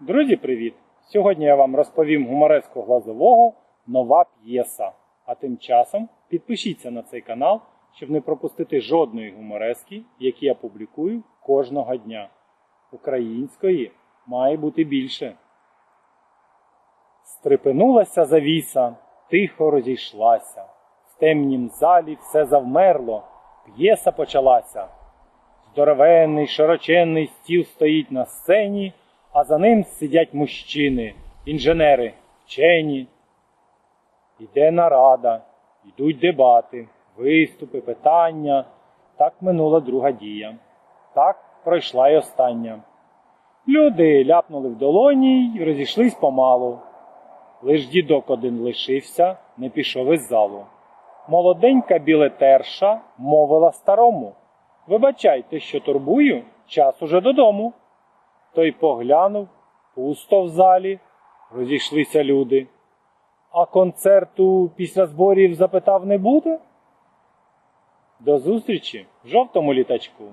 Друзі, привіт! Сьогодні я вам розповім гумореску глазового нова п'єса. А тим часом підпишіться на цей канал, щоб не пропустити жодної гуморески, які я публікую кожного дня. Української має бути більше. Стрепенулася завіса, тихо розійшлася. В темнім залі все завмерло, п'єса почалася. Здоровенний, широченний стіл стоїть на сцені, а за ним сидять мужчини, інженери, вчені. Іде нарада, йдуть дебати, виступи, питання. Так минула друга дія. Так пройшла й остання. Люди ляпнули в долоні й розійшлись помалу. Лиш дідок один лишився, не пішов із залу. Молоденька білетерша мовила старому. Вибачайте, що турбую, час уже додому. Той поглянув, пусто в залі, розійшлися люди. А концерту після зборів запитав не буде? До зустрічі в жовтому літачку.